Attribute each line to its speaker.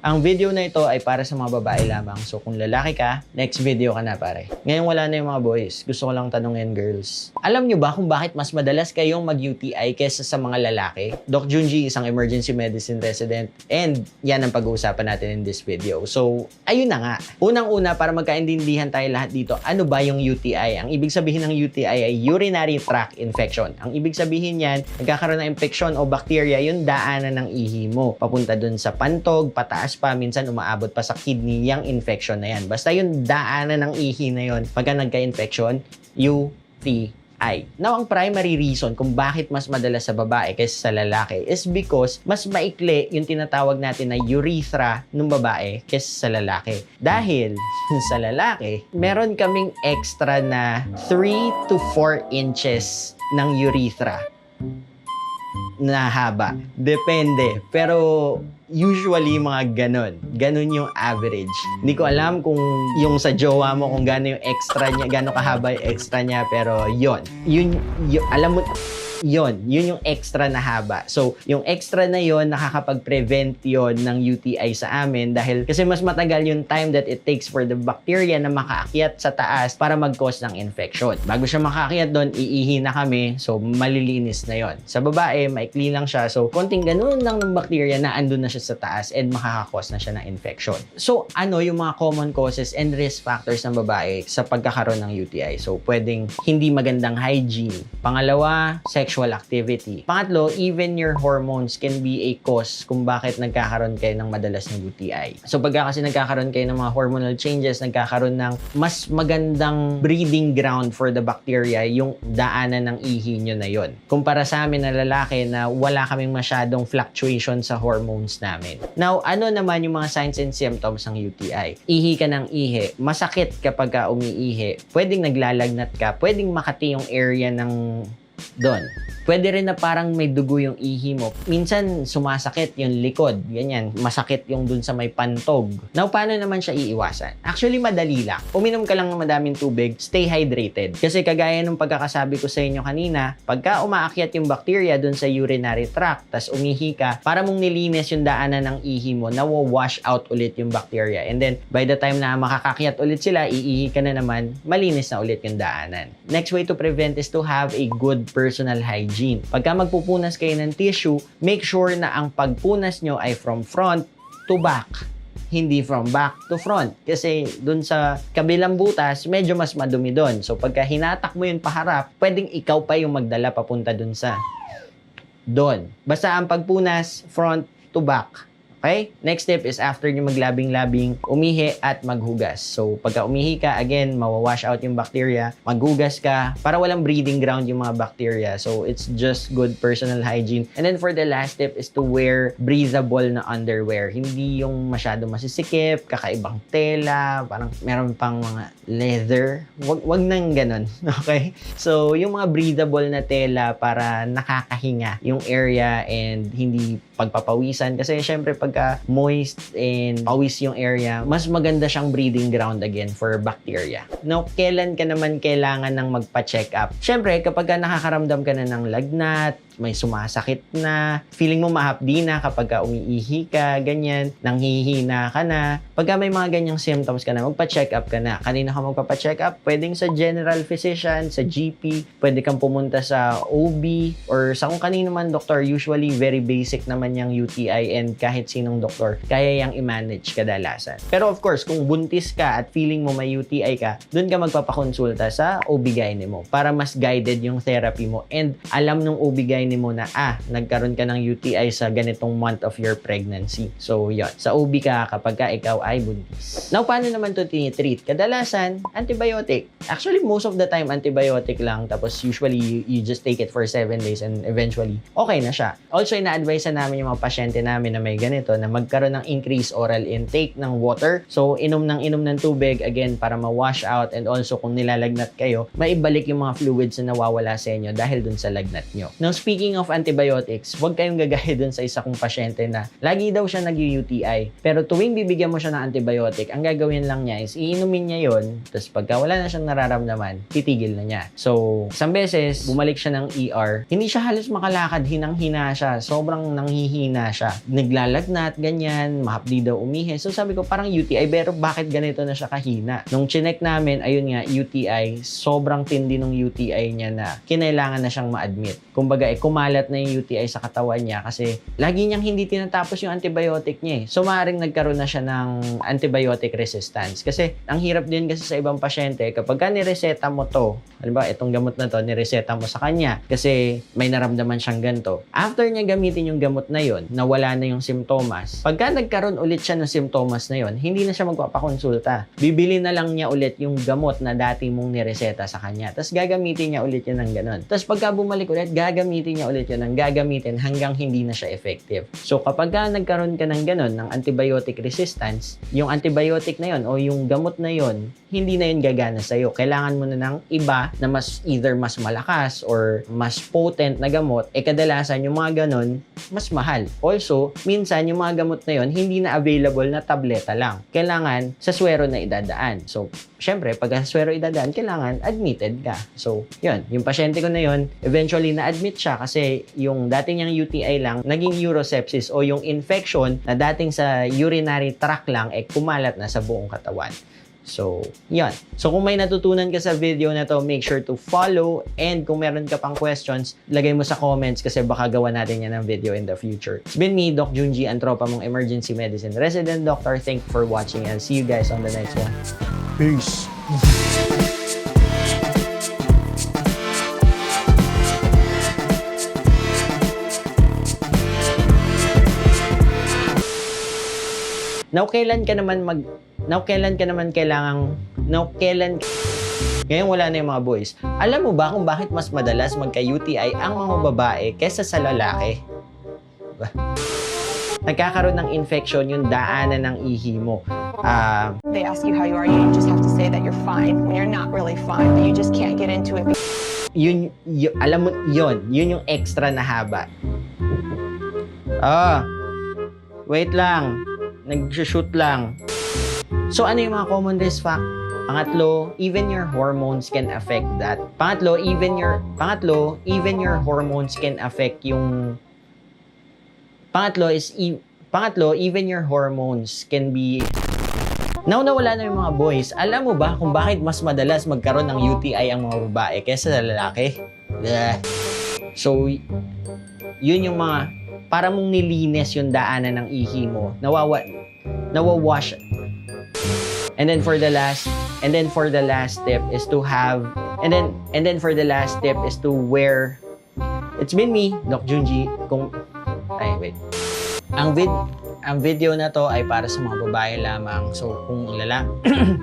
Speaker 1: Ang video na ito ay para sa mga babae lamang. So kung lalaki ka, next video ka na pare. Ngayon wala na yung mga boys. Gusto ko lang tanungin girls. Alam nyo ba kung bakit mas madalas kayong mag-UTI kesa sa mga lalaki? Doc Junji, isang emergency medicine resident. And yan ang pag-uusapan natin in this video. So ayun na nga. Unang-una para magkaintindihan tayo lahat dito, ano ba yung UTI? Ang ibig sabihin ng UTI ay urinary tract infection. Ang ibig sabihin niyan, nagkakaroon ng infection o bacteria yung daanan ng ihi mo. Papunta dun sa pantog, pataas tumataas pa, minsan umaabot pa sa kidney yung infection na yan. Basta yung daanan ng ihi na yon pagka nagka-infection, UTI. Now, ang primary reason kung bakit mas madalas sa babae kaysa sa lalaki is because mas maikli yung tinatawag natin na urethra ng babae kaysa sa lalaki. Dahil sa lalaki, meron kaming extra na 3 to 4 inches ng urethra na haba. Depende. Pero usually mga ganon. Ganon yung average. Hindi ko alam kung yung sa jowa mo kung gano'n yung extra niya, gano'n kahaba yung extra niya, pero yon. Yun, yun, alam mo, yon yun yung extra na haba. So, yung extra na yon nakakapag-prevent yon ng UTI sa amin dahil kasi mas matagal yung time that it takes for the bacteria na makaakyat sa taas para mag-cause ng infection. Bago siya makaakyat doon, iihi na kami. So, malilinis na yon Sa babae, maikli lang siya. So, konting ganun lang ng bacteria na andun na siya sa taas and makakakos na siya ng infection. So, ano yung mga common causes and risk factors ng babae sa pagkakaroon ng UTI? So, pwedeng hindi magandang hygiene. Pangalawa, sexual sexual activity. Pangatlo, even your hormones can be a cause kung bakit nagkakaroon kayo ng madalas na UTI. So pagka kasi nagkakaroon kayo ng mga hormonal changes, nagkakaroon ng mas magandang breeding ground for the bacteria yung daanan ng ihi nyo na yon. Kumpara sa amin na lalaki na wala kaming masyadong fluctuation sa hormones namin. Now, ano naman yung mga signs and symptoms ng UTI? Ihi ka ng ihi, masakit kapag umiihi, pwedeng naglalagnat ka, pwedeng makati yung area ng Done. Pwede rin na parang may dugo yung ihi mo. Minsan, sumasakit yung likod. Ganyan. Masakit yung dun sa may pantog. Now, paano naman siya iiwasan? Actually, madali lang. Uminom ka lang ng madaming tubig, stay hydrated. Kasi kagaya nung pagkakasabi ko sa inyo kanina, pagka umaakyat yung bacteria dun sa urinary tract, tas umihi ka, para mong nilinis yung daanan ng ihi mo, nawa-wash out ulit yung bacteria. And then, by the time na makakakyat ulit sila, iihi ka na naman, malinis na ulit yung daanan. Next way to prevent is to have a good personal hygiene hygiene. Pagka magpupunas kayo ng tissue, make sure na ang pagpunas nyo ay from front to back hindi from back to front. Kasi dun sa kabilang butas, medyo mas madumi dun. So pagka hinatak mo yun paharap, pwedeng ikaw pa yung magdala papunta dun sa dun. Basta ang pagpunas, front to back. Okay? Next step is after nyo maglabing-labing, umihi at maghugas. So, pagka umihi ka, again, mawawash out yung bacteria, maghugas ka, para walang breeding ground yung mga bacteria. So, it's just good personal hygiene. And then for the last step is to wear breathable na underwear. Hindi yung masyado masisikip, kakaibang tela, parang meron pang mga leather. Wag, wag nang ganun. Okay? So, yung mga breathable na tela para nakakahinga yung area and hindi pagpapawisan. Kasi, syempre, pag pagka moist and pawis yung area, mas maganda siyang breeding ground again for bacteria. Now, kailan ka naman kailangan ng magpa-check up? Siyempre, kapag nakakaramdam ka na ng lagnat, may sumasakit na, feeling mo mahapdi na kapag umiihi ka, ganyan, nanghihina ka na. Pagka may mga ganyang symptoms ka na, magpa-check up ka na. Kanina ka magpa-check up, pwedeng sa general physician, sa GP, pwede kang pumunta sa OB, or sa kung kanino man doktor, usually very basic naman yung UTI and kahit sinong doktor, kaya yung i-manage kadalasan. Pero of course, kung buntis ka at feeling mo may UTI ka, dun ka magpapakonsulta sa OB-GYN mo para mas guided yung therapy mo and alam ng OB-GYN i-define muna, ah, nagkaroon ka ng UTI sa ganitong month of your pregnancy. So, yon Sa OB ka kapag ka ikaw ay buntis. Now, paano naman to tinitreat? Kadalasan, antibiotic. Actually, most of the time, antibiotic lang. Tapos usually, you, you just take it for 7 days and eventually, okay na siya. Also, ina-advise namin yung mga pasyente namin na may ganito na magkaroon ng increased oral intake ng water. So, inom ng inom ng tubig, again, para ma-wash out and also kung nilalagnat kayo, maibalik yung mga fluids na nawawala sa inyo dahil dun sa lagnat nyo. Now, speaking of antibiotics, huwag kayong gagaya dun sa isa kong pasyente na lagi daw siya nag-UTI. Pero tuwing bibigyan mo siya ng antibiotic, ang gagawin lang niya is iinumin niya yon tapos pagka wala na siyang nararamdaman, titigil na niya. So, isang beses, bumalik siya ng ER. Hindi siya halos makalakad, hinang-hina siya. Sobrang nanghihina siya. Naglalagnat, ganyan, mahapdi daw umihi. So, sabi ko, parang UTI, pero bakit ganito na siya kahina? Nung chinek namin, ayun nga, UTI, sobrang tindi ng UTI niya na kinailangan na siyang ma-admit. Kumbaga, eh, kumalat na yung UTI sa katawan niya kasi lagi niyang hindi tinatapos yung antibiotic niya eh. So, maaaring nagkaroon na siya ng antibiotic resistance. Kasi, ang hirap din kasi sa ibang pasyente, kapag pagka nireseta mo to, halimbawa itong gamot na to, nireseta mo sa kanya kasi may naramdaman siyang ganto. After niya gamitin yung gamot na yon, nawala na yung simptomas. Pagka nagkaroon ulit siya ng simptomas na yon, hindi na siya magpapakonsulta. Bibili na lang niya ulit yung gamot na dati mong nireseta sa kanya. Tapos gagamitin niya ulit yun ng ganun. Tapos pagka bumalik ulit, gagamitin niya ulit yun ng gagamitin hanggang hindi na siya effective. So kapag nagkaroon ka ng ganun, ng antibiotic resistance, yung antibiotic na yon o yung gamot na yon, hindi na yun gagana sa'yo kailangan mo na ng iba na mas either mas malakas or mas potent na gamot, eh kadalasan yung mga ganon, mas mahal. Also, minsan yung mga gamot na yon hindi na available na tableta lang. Kailangan sa swero na idadaan. So, syempre, pag sa swero idadaan, kailangan admitted ka. So, yun. Yung pasyente ko na yon eventually na-admit siya kasi yung dating niyang UTI lang, naging urosepsis o yung infection na dating sa urinary tract lang, eh kumalat na sa buong katawan. So, yan. So, kung may natutunan ka sa video na to, make sure to follow. And kung meron ka pang questions, lagay mo sa comments kasi baka gawa natin yan ng video in the future. It's been me, Doc Junji, and tropa mong emergency medicine resident doctor. Thank you for watching and see you guys on the next one. Peace. Now, kailan ka naman mag now kailan ka naman kailangang, now kailan ngayon wala na yung mga boys. Alam mo ba kung bakit mas madalas magka-UTI ang mga babae kesa sa lalaki? Nagkakaroon ng infection yung daanan ng ihi mo.
Speaker 2: Uh, They ask you how you are, you just have to say that you're fine when you're not really fine, but you just can't get into it.
Speaker 1: Yun, yun alam mo, yun, yun yung extra na haba. Ah, oh, wait lang. Nag-shoot lang. So ano yung mga common risk fact? Pangatlo, even your hormones can affect that. Pangatlo, even your pangatlo, even your hormones can affect yung Pangatlo is e pangatlo, even your hormones can be Now wala na yung mga boys, alam mo ba kung bakit mas madalas magkaroon ng UTI ang mga babae kaysa sa lalaki? Bleh. So, yun yung mga, para mong nilinis yung daanan ng ihi mo, nawawa, nawawash, And then for the last and then for the last tip is to have and then and then for the last tip is to wear It's been me, Doc Junji, kung ay wait. Ang vid ang video na to ay para sa mga babae lamang. So kung lala